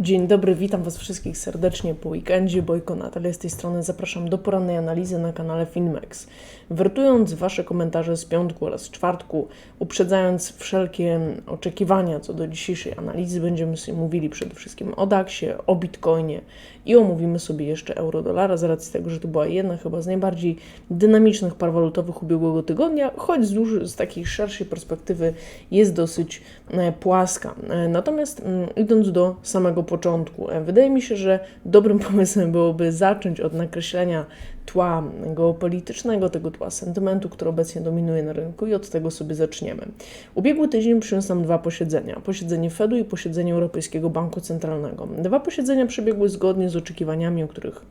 Dzień dobry, witam Was wszystkich serdecznie po weekendzie. Bojko Natalia z tej strony zapraszam do porannej analizy na kanale Finmex. Wertując Wasze komentarze z piątku oraz czwartku, uprzedzając wszelkie oczekiwania co do dzisiejszej analizy, będziemy sobie mówili przede wszystkim o DAX-ie, o Bitcoinie i omówimy sobie jeszcze euro-dolara z racji tego, że to była jedna chyba z najbardziej dynamicznych par walutowych ubiegłego tygodnia, choć z, duży, z takiej szerszej perspektywy jest dosyć e, płaska. E, Natomiast mm, idąc do samego początku, e, wydaje mi się, że dobrym pomysłem byłoby zacząć od nakreślenia tła geopolitycznego, tego tła sentymentu, który obecnie dominuje na rynku i od tego sobie zaczniemy. Ubiegły tydzień przyniósł nam dwa posiedzenia. Posiedzenie Fedu i posiedzenie Europejskiego Banku Centralnego. Dwa posiedzenia przebiegły zgodnie z oczekiwaniami, o których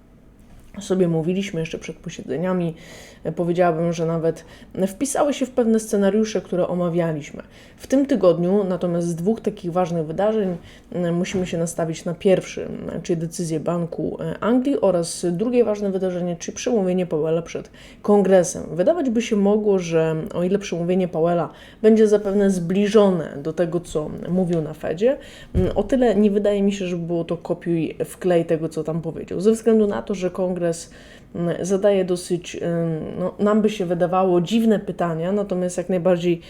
sobie mówiliśmy jeszcze przed posiedzeniami. Powiedziałabym, że nawet wpisały się w pewne scenariusze, które omawialiśmy. W tym tygodniu natomiast z dwóch takich ważnych wydarzeń musimy się nastawić na pierwszy, czyli decyzję Banku Anglii oraz drugie ważne wydarzenie, czyli przemówienie Powella przed kongresem. Wydawać by się mogło, że o ile przemówienie Powella będzie zapewne zbliżone do tego, co mówił na Fedzie, o tyle nie wydaje mi się, że było to kopiuj wklej tego, co tam powiedział. Ze względu na to, że kongres zadaje dosyć, no, nam by się wydawało, dziwne pytania, natomiast jak najbardziej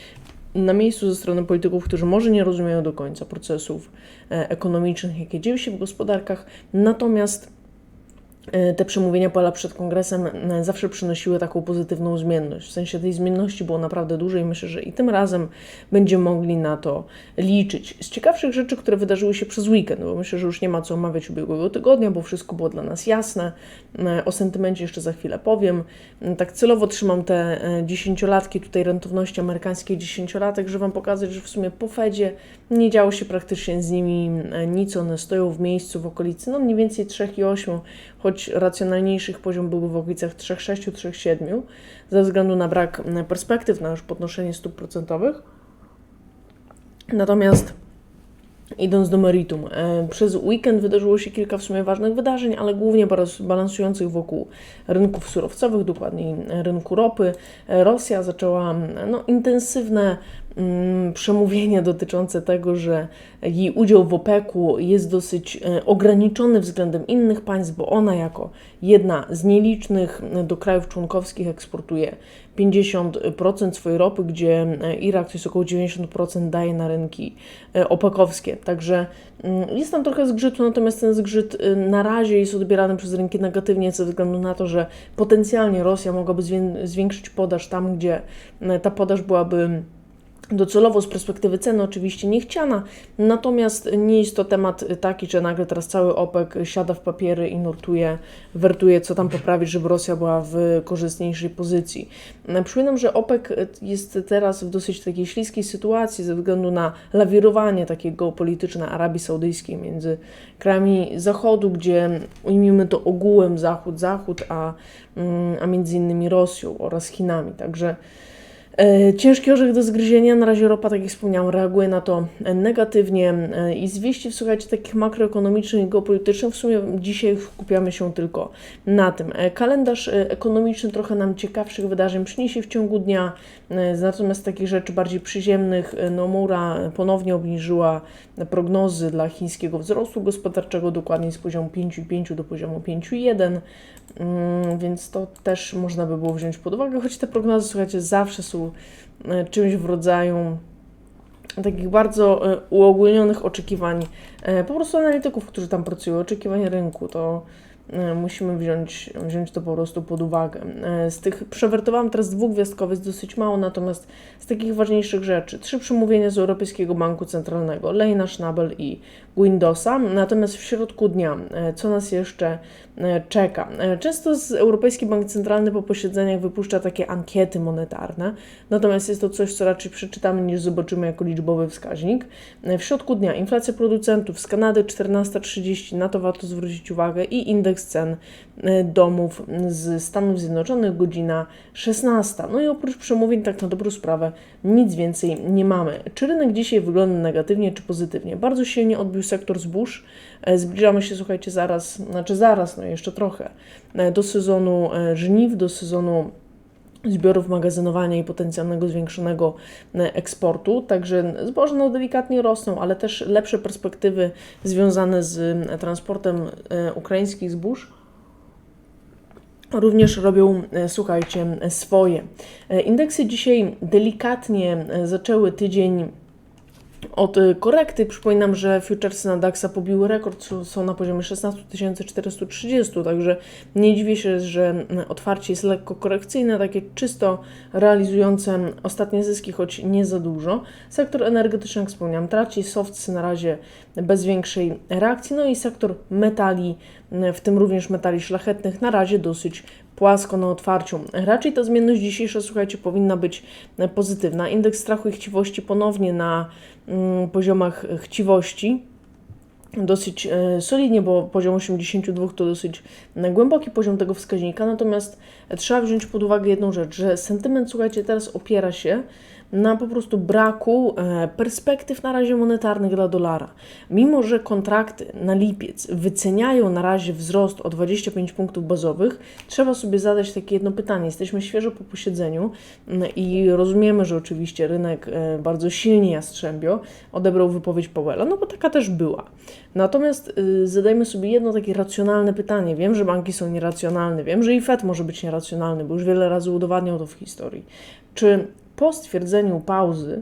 na miejscu ze strony polityków, którzy może nie rozumieją do końca procesów ekonomicznych, jakie dzieją się w gospodarkach, natomiast te przemówienia Pola przed kongresem zawsze przynosiły taką pozytywną zmienność. W sensie tej zmienności było naprawdę dużo i myślę, że i tym razem będziemy mogli na to liczyć. Z ciekawszych rzeczy, które wydarzyły się przez weekend, bo myślę, że już nie ma co omawiać ubiegłego tygodnia, bo wszystko było dla nas jasne. O sentymencie jeszcze za chwilę powiem. Tak celowo trzymam te dziesięciolatki, tutaj rentowności amerykańskiej dziesięciolatek, żeby Wam pokazać, że w sumie po Fedzie nie działo się praktycznie z nimi nic. One stoją w miejscu w okolicy, no mniej więcej 3,8, choć racjonalniejszych poziom byłby w okolicach 3,6, 3,7 ze względu na brak perspektyw na już podnoszenie stóp procentowych. Natomiast idąc do meritum, przez weekend wydarzyło się kilka w sumie ważnych wydarzeń, ale głównie balansujących wokół rynków surowcowych, dokładniej rynku ropy. Rosja zaczęła no, intensywne przemówienie dotyczące tego, że jej udział w OPEC-u jest dosyć ograniczony względem innych państw, bo ona jako jedna z nielicznych do krajów członkowskich eksportuje 50% swojej ropy, gdzie Irak to jest około 90% daje na rynki opekowskie. Także jest tam trochę zgrzytu, natomiast ten zgrzyt na razie jest odbierany przez rynki negatywnie ze względu na to, że potencjalnie Rosja mogłaby zwiększyć podaż tam, gdzie ta podaż byłaby docelowo z perspektywy ceny oczywiście niechciana, natomiast nie jest to temat taki, że nagle teraz cały OPEC siada w papiery i nurtuje, wertuje, co tam poprawić, żeby Rosja była w korzystniejszej pozycji. Przypominam, że OPEC jest teraz w dosyć takiej śliskiej sytuacji ze względu na lawirowanie takie geopolityczne Arabii Saudyjskiej między krajami Zachodu, gdzie ujmijmy to ogółem Zachód, Zachód, a, a między innymi Rosją oraz Chinami. Także Ciężki orzech do zgryzienia, na razie ropa, tak jak wspomniałam, reaguje na to negatywnie i z wieści, słuchajcie, takich makroekonomicznych i geopolitycznych w sumie dzisiaj skupiamy się tylko na tym. Kalendarz ekonomiczny trochę nam ciekawszych wydarzeń przyniesie w ciągu dnia, natomiast takich rzeczy bardziej przyziemnych, Nomura ponownie obniżyła prognozy dla chińskiego wzrostu gospodarczego, dokładnie z poziomu 5,5 do poziomu 5,1, więc to też można by było wziąć pod uwagę, choć te prognozy, słuchajcie, zawsze są czymś w rodzaju takich bardzo uogólnionych oczekiwań po prostu analityków, którzy tam pracują, oczekiwań rynku, to musimy wziąć, wziąć to po prostu pod uwagę. Z tych przewertowałam teraz dwóch jest dosyć mało, natomiast z takich ważniejszych rzeczy, trzy przemówienia z Europejskiego Banku Centralnego, Lejna, Schnabel i Windowsa, natomiast w środku dnia, co nas jeszcze czeka? Często z Europejski Bank Centralny po posiedzeniach wypuszcza takie ankiety monetarne, natomiast jest to coś, co raczej przeczytamy niż zobaczymy jako liczbowy wskaźnik. W środku dnia inflacja producentów z Kanady 14,30, na to warto zwrócić uwagę i indeks cen domów z Stanów Zjednoczonych, godzina 16. No i oprócz przemówień, tak na dobrą sprawę, nic więcej nie mamy. Czy rynek dzisiaj wygląda negatywnie, czy pozytywnie? Bardzo silnie odbił sektor zbóż. Zbliżamy się, słuchajcie, zaraz, znaczy zaraz, no jeszcze trochę, do sezonu żniw, do sezonu zbiorów magazynowania i potencjalnego zwiększonego e, eksportu. Także zboże no, delikatnie rosną, ale też lepsze perspektywy związane z e, transportem e, ukraińskich zbóż również robią, słuchajcie, swoje. Indeksy dzisiaj delikatnie zaczęły tydzień od y, korekty. Przypominam, że futuresy na DAXa pobiły rekord, są na poziomie 16 430, także nie dziwię się, że mm, otwarcie jest lekko korekcyjne, takie czysto realizujące ostatnie zyski, choć nie za dużo. Sektor energetyczny, jak wspomniałam, traci, softsy na razie bez większej reakcji, no i sektor metali, mm, w tym również metali szlachetnych, na razie dosyć płasko na otwarciu. Raczej ta zmienność dzisiejsza, słuchajcie, powinna być pozytywna. Indeks strachu i chciwości ponownie na mm, poziomach chciwości dosyć e, solidnie, bo poziom 82 to dosyć głęboki poziom tego wskaźnika. Natomiast trzeba wziąć pod uwagę jedną rzecz, że sentyment, słuchajcie, teraz opiera się na po prostu braku e, perspektyw na razie monetarnych dla dolara. Mimo, że kontrakty na lipiec wyceniają na razie wzrost o 25 punktów bazowych, trzeba sobie zadać takie jedno pytanie. Jesteśmy świeżo po posiedzeniu mm, i rozumiemy, że oczywiście rynek e, bardzo silnie jastrzębio odebrał wypowiedź Powella, no bo taka też była. Natomiast y, zadajmy sobie jedno takie racjonalne pytanie. Wiem, że banki są nieracjonalne, wiem, że i Fed może być nieracjonalny, bo już wiele razy udowadniał to w historii. Czy po stwierdzeniu pauzy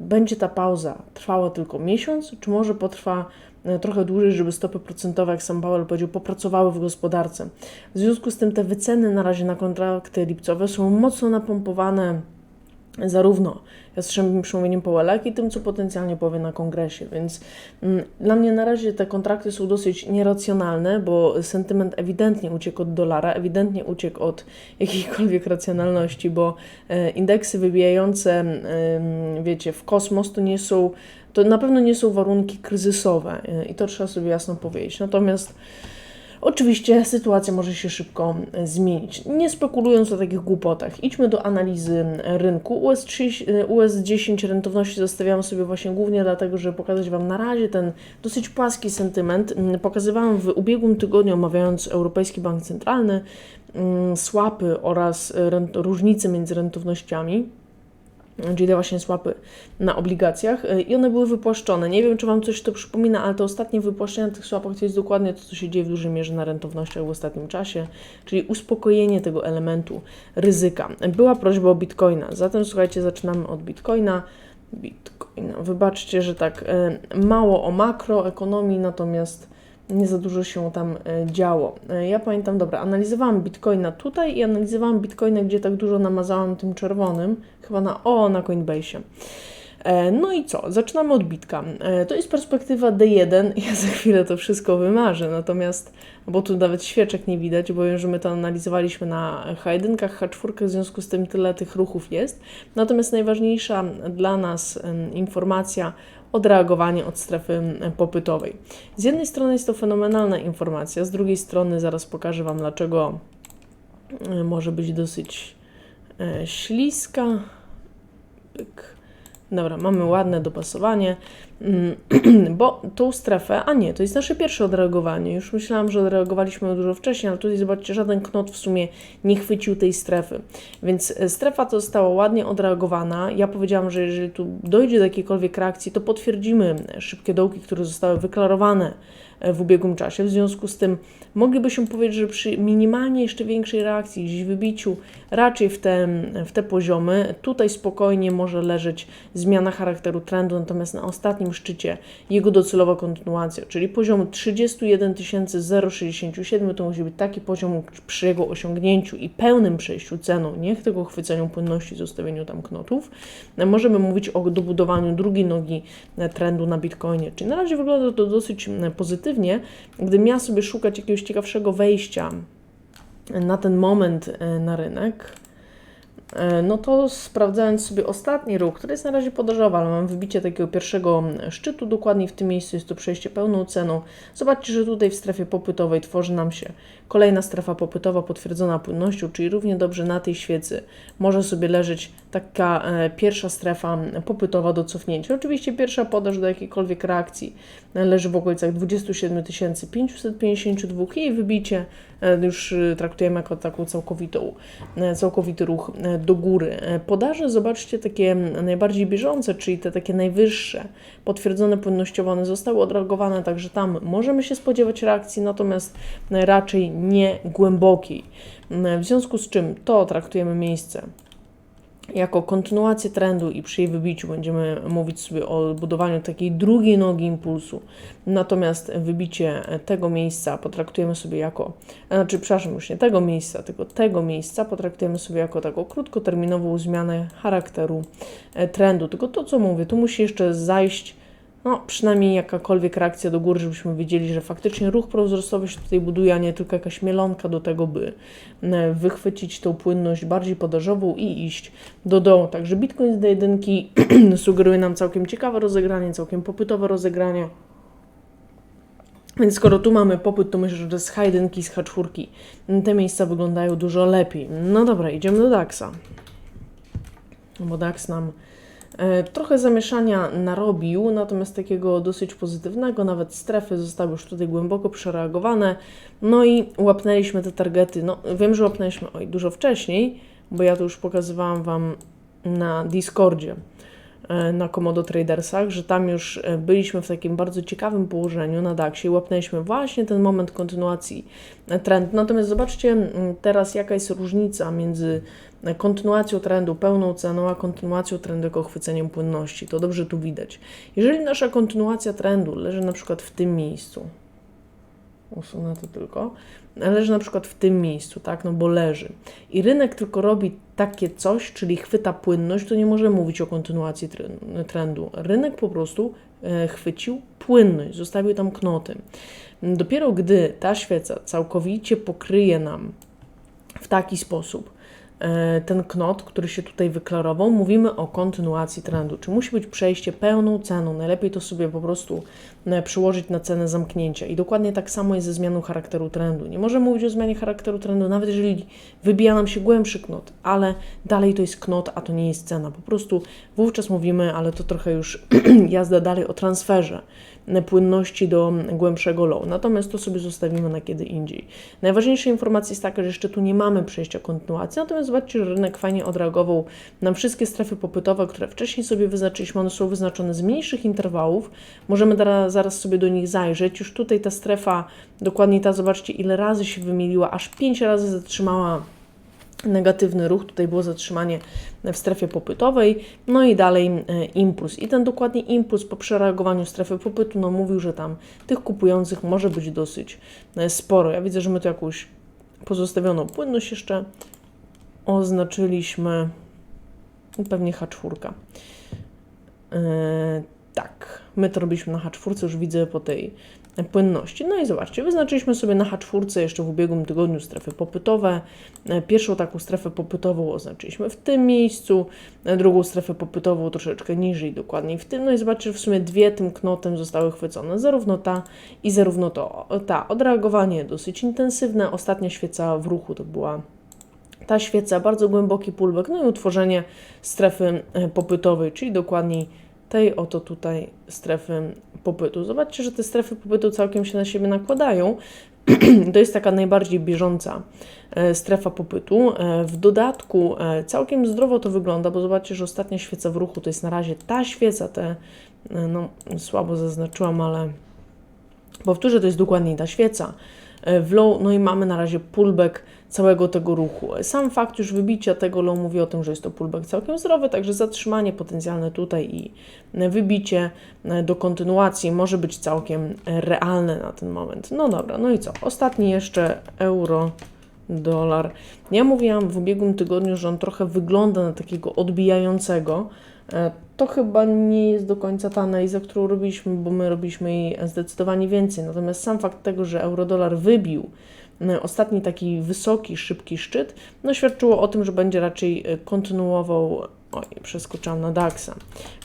będzie ta pauza trwała tylko miesiąc, czy może potrwa e, trochę dłużej, żeby stopy procentowe, jak sam Powell powiedział, popracowały w gospodarce. W związku z tym te wyceny na razie na kontrakty lipcowe są mocno napompowane zarówno Jastrzębim Przemówieniem Powella, jak i tym, co potencjalnie powie na kongresie. Więc mm, dla mnie na razie te kontrakty są dosyć nieracjonalne, bo sentyment ewidentnie uciekł od dolara, ewidentnie uciekł od jakiejkolwiek racjonalności, bo e, indeksy wybijające, e, wiecie, w kosmos to nie są, to na pewno nie są warunki kryzysowe e, i to trzeba sobie jasno powiedzieć. Natomiast Oczywiście sytuacja może się szybko e, zmienić. Nie spekulując o takich głupotach, idźmy do analizy rynku. US, 3, US 10 rentowności zostawiam sobie właśnie głównie dlatego, żeby pokazać Wam na razie ten dosyć płaski sentyment. Mm, pokazywałam w ubiegłym tygodniu, omawiając Europejski Bank Centralny, mm, słapy oraz różnice między rentownościami czyli te właśnie słapy na obligacjach y, i one były wypłaszczone. Nie wiem, czy Wam coś to przypomina, ale to ostatnie wypłaszczenie tych słapach to jest dokładnie to, co się dzieje w dużej mierze na rentownościach w ostatnim czasie, czyli uspokojenie tego elementu ryzyka. Była prośba o Bitcoina, zatem słuchajcie, zaczynamy od Bitcoina. Bitcoina. Wybaczcie, że tak y, mało o makroekonomii, natomiast nie za dużo się tam e, działo. E, ja pamiętam, dobra, analizowałam bitcoina tutaj i analizowałam bitcoina, gdzie tak dużo namazałam tym czerwonym, chyba na O, na Coinbase. E, no i co? Zaczynamy od bitka. To jest perspektywa D1. Ja za chwilę to wszystko wymarzę, natomiast, bo tu nawet świeczek nie widać, bo wiem, że my to analizowaliśmy na H1, H4, w związku z tym tyle tych ruchów jest. Natomiast najważniejsza dla nas informacja odreagowanie od strefy popytowej. Z jednej strony jest to fenomenalna informacja, z drugiej strony zaraz pokażę Wam, dlaczego e, może być dosyć e, śliska. Dobra, mamy ładne dopasowanie. Mm, bo tą strefę, a nie, to jest nasze pierwsze odreagowanie. Już myślałam, że odreagowaliśmy dużo wcześniej, ale tutaj zobaczcie, żaden knot w sumie nie chwycił tej strefy. Więc e, strefa to została ładnie odreagowana. Ja powiedziałam, że jeżeli tu dojdzie do jakiejkolwiek reakcji, to potwierdzimy szybkie dołki, które zostały wyklarowane w ubiegłym czasie. W związku z tym mogliby się powiedzieć, że przy minimalnie jeszcze większej reakcji, gdzieś wybiciu raczej w te, w te poziomy, tutaj spokojnie może leżeć zmiana charakteru trendu, natomiast na ostatnim szczycie jego docelowa kontynuacja, czyli poziom 31 067 to musi być taki poziom przy jego osiągnięciu i pełnym przejściu ceną, nie tego chwyceniu płynności, zostawieniu tam knotów, możemy mówić o dobudowaniu drugiej nogi trendu na Bitcoinie. Czyli na razie wygląda to dosyć pozytywnie. Gdybym miała sobie szukać jakiegoś ciekawszego wejścia na ten moment e, na rynek, no to sprawdzając sobie ostatni ruch, który jest na razie podróżowy, ale mam wybicie takiego pierwszego szczytu, dokładnie w tym miejscu jest to przejście pełną ceną. Zobaczcie, że tutaj w strefie popytowej tworzy nam się kolejna strefa popytowa potwierdzona płynnością, czyli równie dobrze na tej świecy może sobie leżeć taka e, pierwsza strefa popytowa do cofnięcia. Oczywiście pierwsza podaż do jakiejkolwiek reakcji leży w okolicach 27 552 i wybicie e, już traktujemy jako taką całkowitą, całkowity ruch do góry. Podaże, zobaczcie, takie najbardziej bieżące, czyli te takie najwyższe, potwierdzone płynnościowo, one zostały odreagowane, także tam możemy się spodziewać reakcji, natomiast raczej nie głębokiej. W związku z czym to traktujemy miejsce jako kontynuację trendu i przy jej wybiciu będziemy mówić sobie o budowaniu takiej drugiej nogi impulsu. Natomiast wybicie tego miejsca potraktujemy sobie jako, znaczy, przepraszam, już nie tego miejsca, tylko tego miejsca potraktujemy sobie jako taką krótkoterminową zmianę charakteru e, trendu. Tylko to, co mówię, tu musi jeszcze zajść no, przynajmniej jakakolwiek reakcja do góry, żebyśmy wiedzieli, że faktycznie ruch prowzrostowy się tutaj buduje, a nie tylko jakaś mielonka do tego, by e, wychwycić tą płynność bardziej podażową i iść do dołu. Także Bitcoin z D1 sugeruje nam całkiem ciekawe rozegranie, całkiem popytowe rozegranie. Więc skoro tu mamy popyt, to myślę, że z H1, z H4 te miejsca wyglądają dużo lepiej. No dobra, idziemy do DAXa. Bo DAX nam trochę zamieszania narobił, natomiast takiego dosyć pozytywnego, nawet strefy zostały już tutaj głęboko przereagowane. No i łapnęliśmy te targety. No, wiem, że łapnęliśmy oj, dużo wcześniej, bo ja to już pokazywałam Wam na Discordzie e, na Komodo Tradersach, że tam już e, byliśmy w takim bardzo ciekawym położeniu na DAXie i łapnęliśmy właśnie ten moment kontynuacji trendu. Natomiast zobaczcie teraz, jaka jest różnica między kontynuacją trendu, pełną ceną, a kontynuacją trendu jako chwyceniem płynności. To dobrze tu widać. Jeżeli nasza kontynuacja trendu leży na przykład w tym miejscu, usunę to tylko, leży na przykład w tym miejscu, tak, no bo leży i rynek tylko robi takie coś, czyli chwyta płynność, to nie możemy mówić o kontynuacji trendu. Rynek po prostu e, chwycił płynność, zostawił tam knoty. Dopiero gdy ta świeca całkowicie pokryje nam w taki sposób, ten knot, który się tutaj wyklarował, mówimy o kontynuacji trendu. Czy musi być przejście pełną ceną? Najlepiej to sobie po prostu e, przyłożyć na cenę zamknięcia. I dokładnie tak samo jest ze zmianą charakteru trendu. Nie możemy mówić o zmianie charakteru trendu, nawet jeżeli wybija nam się głębszy knot, ale dalej to jest knot, a to nie jest cena. Po prostu wówczas mówimy, ale to trochę już jazda dalej o transferze płynności do głębszego low. Natomiast to sobie zostawimy na kiedy indziej. Najważniejsza informacja jest taka, że jeszcze tu nie mamy przejścia kontynuacji, natomiast zobaczcie, że rynek fajnie odreagował na wszystkie strefy popytowe, które wcześniej sobie wyznaczyliśmy. One są wyznaczone z mniejszych interwałów. Możemy zaraz sobie do nich zajrzeć. Już tutaj ta strefa, dokładnie ta, zobaczcie ile razy się wymieliła, aż pięć razy zatrzymała negatywny ruch, tutaj było zatrzymanie w strefie popytowej, no i dalej e, impuls. I ten dokładnie impuls po przereagowaniu strefy popytu, no mówił, że tam tych kupujących może być dosyć e, sporo. Ja widzę, że my tu jakąś pozostawioną płynność jeszcze oznaczyliśmy, pewnie H4. Yy, tak, my to robiliśmy na H4, już widzę po tej płynności. No i zobaczcie, wyznaczyliśmy sobie na H4 jeszcze w ubiegłym tygodniu strefy popytowe. E, pierwszą taką strefę popytową oznaczyliśmy w tym miejscu, e, drugą strefę popytową troszeczkę niżej, dokładniej w tym. No i zobaczcie, że w sumie dwie tym knotem zostały chwycone, zarówno ta i zarówno to, ta. Odreagowanie dosyć intensywne, ostatnia świeca w ruchu to była ta świeca, bardzo głęboki pullback, no i utworzenie strefy e, popytowej, czyli dokładniej tej oto tutaj strefy popytu. Zobaczcie, że te strefy popytu całkiem się na siebie nakładają. To jest taka najbardziej bieżąca e, strefa popytu. E, w dodatku całkiem zdrowo to wygląda, bo zobaczcie, że ostatnia świeca w ruchu to jest na razie ta świeca, te, no słabo zaznaczyłam, ale powtórzę, to jest dokładnie ta świeca w low, no i mamy na razie pullback całego tego ruchu. Sam fakt już wybicia tego low mówi o tym, że jest to pullback całkiem zdrowy, także zatrzymanie potencjalne tutaj i wybicie do kontynuacji może być całkiem realne na ten moment. No dobra, no i co? Ostatni jeszcze euro dolar. Ja mówiłam w ubiegłym tygodniu, że on trochę wygląda na takiego odbijającego. E, to chyba nie jest do końca ta analiza, którą robiliśmy, bo my robiliśmy jej zdecydowanie więcej. Natomiast sam fakt tego, że euro-dolar wybił e, ostatni taki wysoki, szybki szczyt, no świadczyło o tym, że będzie raczej e, kontynuował, oj, przeskoczyłam na DAX-a,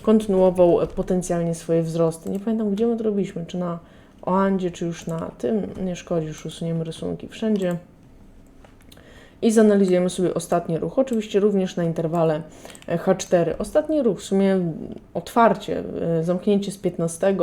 kontynuował e, potencjalnie swoje wzrosty. Nie pamiętam, gdzie my to robiliśmy, czy na Oandzie, czy już na tym, nie szkodzi, już usuniemy rysunki wszędzie. I zanalizujemy sobie ostatni ruch, oczywiście również na interwale e, H4. Ostatni ruch, w sumie otwarcie, e, zamknięcie z 15,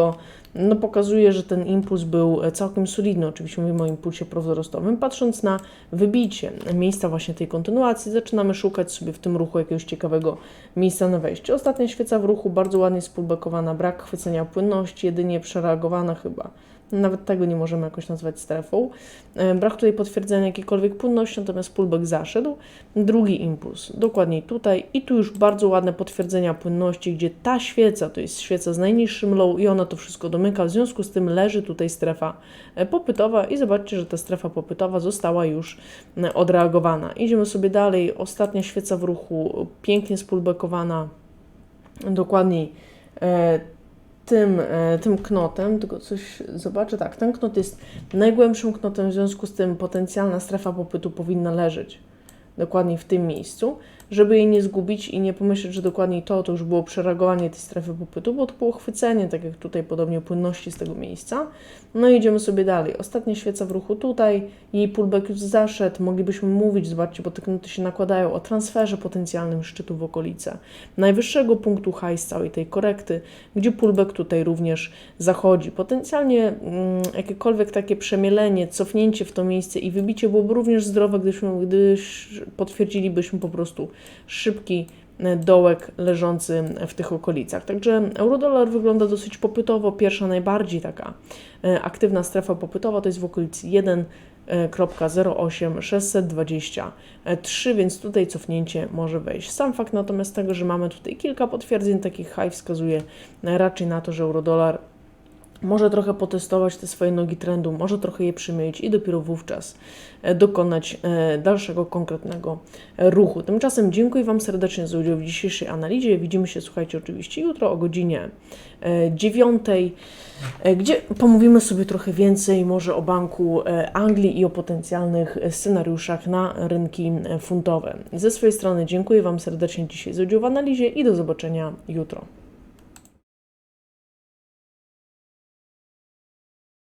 no pokazuje, że ten impuls był e, całkiem solidny. Oczywiście mówimy o impulsie prowzrostowym. Patrząc na wybicie miejsca właśnie tej kontynuacji, zaczynamy szukać sobie w tym ruchu jakiegoś ciekawego miejsca na wejście. Ostatnia świeca w ruchu bardzo ładnie spulbekowana, brak chwycenia płynności, jedynie przereagowana chyba nawet tego nie możemy jakoś nazwać strefą. E, Brak tutaj potwierdzenia jakiejkolwiek płynności, natomiast pullback zaszedł. Drugi impuls, dokładniej tutaj i tu już bardzo ładne potwierdzenia płynności, gdzie ta świeca to jest świeca z najniższym low i ona to wszystko domyka, w związku z tym leży tutaj strefa e, popytowa i zobaczcie, że ta strefa popytowa została już e, odreagowana. Idziemy sobie dalej, ostatnia świeca w ruchu, pięknie spullbackowana, dokładniej tym, e, tym knotem, tylko coś zobaczę, tak, ten knot jest najgłębszym knotem, w związku z tym potencjalna strefa popytu powinna leżeć dokładnie w tym miejscu, żeby jej nie zgubić i nie pomyśleć, że dokładnie to, to już było przereagowanie tej strefy popytu, bo to było chwycenie, tak jak tutaj podobnie płynności z tego miejsca. No i idziemy sobie dalej. Ostatnia świeca w ruchu tutaj, jej pullback już zaszedł, moglibyśmy mówić, zobaczcie, bo te knoty się nakładają, o transferze potencjalnym szczytu w okolice najwyższego punktu high z całej tej korekty, gdzie pullback tutaj również zachodzi. Potencjalnie mm, jakiekolwiek takie przemielenie, cofnięcie w to miejsce i wybicie byłoby również zdrowe, gdybyśmy, gdyż potwierdzilibyśmy po prostu szybki e, dołek leżący w tych okolicach. Także eurodolar wygląda dosyć popytowo. Pierwsza najbardziej taka e, aktywna strefa popytowa to jest w okolicy 1,08623, więc tutaj cofnięcie może wejść. Sam fakt natomiast tego, że mamy tutaj kilka potwierdzeń takich high wskazuje raczej na to, że eurodolar może trochę potestować te swoje nogi trendu, może trochę je przymyć i dopiero wówczas e, dokonać e, dalszego konkretnego e, ruchu. Tymczasem dziękuję Wam serdecznie za udział w dzisiejszej analizie. Widzimy się, słuchajcie, oczywiście jutro o godzinie 9, gdzie pomówimy sobie trochę więcej może o Banku Anglii i o potencjalnych scenariuszach na rynki funtowe. Ze swojej strony dziękuję Wam serdecznie dzisiaj za udział w analizie i do zobaczenia jutro.